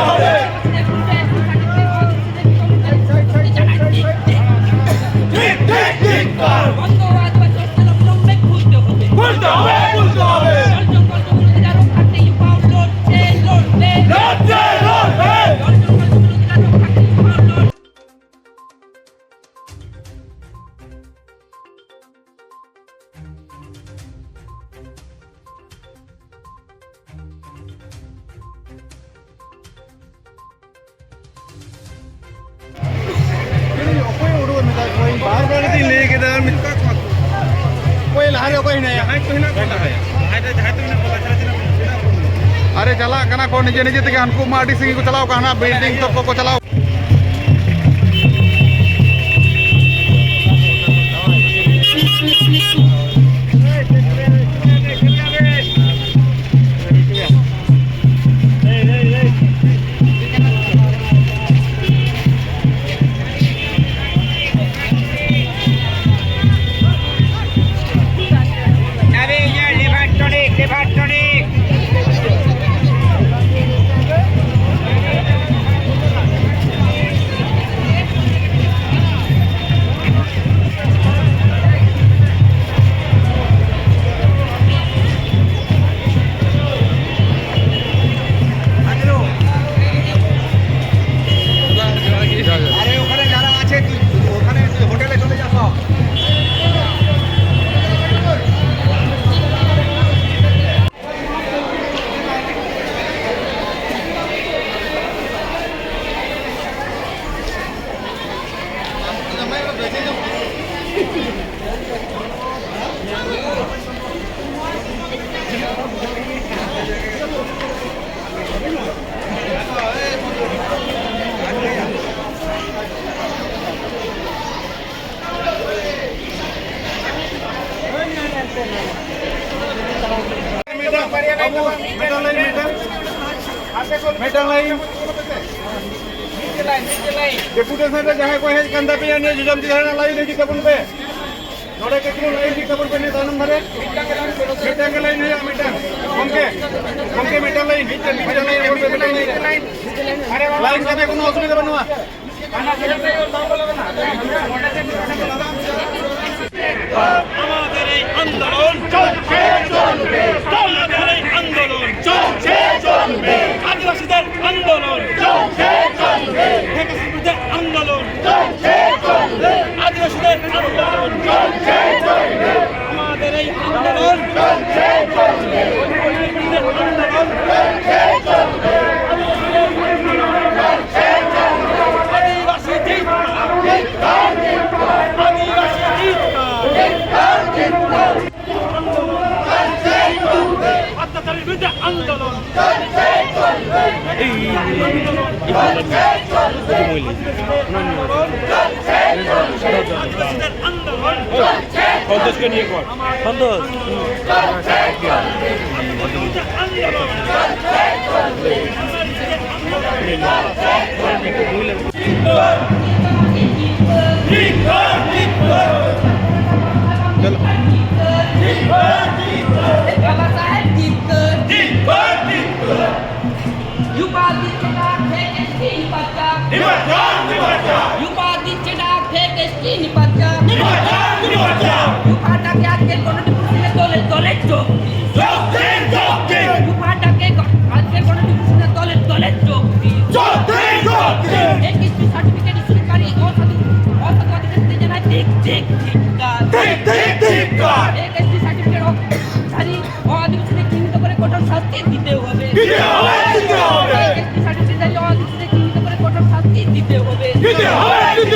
হবে अरे चला कना को निजे निजे तक हमको माटी सिंगी को चलाओ कहना बिल्डिंग तो को, को चलाओ ડેપ્યુટેશન જાહેર કોઈ કંદા પે અને જુજમ દિહાના લાવી દેજી કપન પે ನೋಡಕ್ಕೆ ಹಾಕಿದ್ರು ಲೈನ್ ಡಿಕವರ್ ಬನ್ನಿ ದಾನ ಮರೆ ಮಿಟ್ಟಂಗ ಲೈನ್ ಇಲ್ಲ ಮಿಟ್ಟಂಗ ಒಮ್ಕೆ ಒಮ್ಕೆ ಮಿಟ್ಟ ಲೈನ್ ಮಿಟ್ಟ ಮಿಟ್ಟ ಲೈನ್ ಒಮ್ಕೆ ಮಿಟ್ಟ ಲೈನ್ ಅರೆ ಲೈನ್ ಕಡೆ কোনো অসুবিধা বনুয়া আমাদের এই আন্দোলন চলছে বিরুদ্ধে আন্দোলন। সন্তোষকে নিয়ে কর সন্তোষ আন্দোলন উপাধিছে ডাক থেকে কি নিপজ্জা নিপজ্জা নিপজ্জা উপাধিছে ডাক থেকে কি নিপজ্জা নিপজ্জা নিপজ্জা উপাটা কে আজকে কোনটি পুরুষে তোলে তোলে চোখ করে কঠোর শাস্তি দিতে হবে এক এসটি সার্টিফিকেট ধারী ও আদিবাসীদের চিহ্নিত করে কঠোর শাস্তি দিতে হবে বন্ধ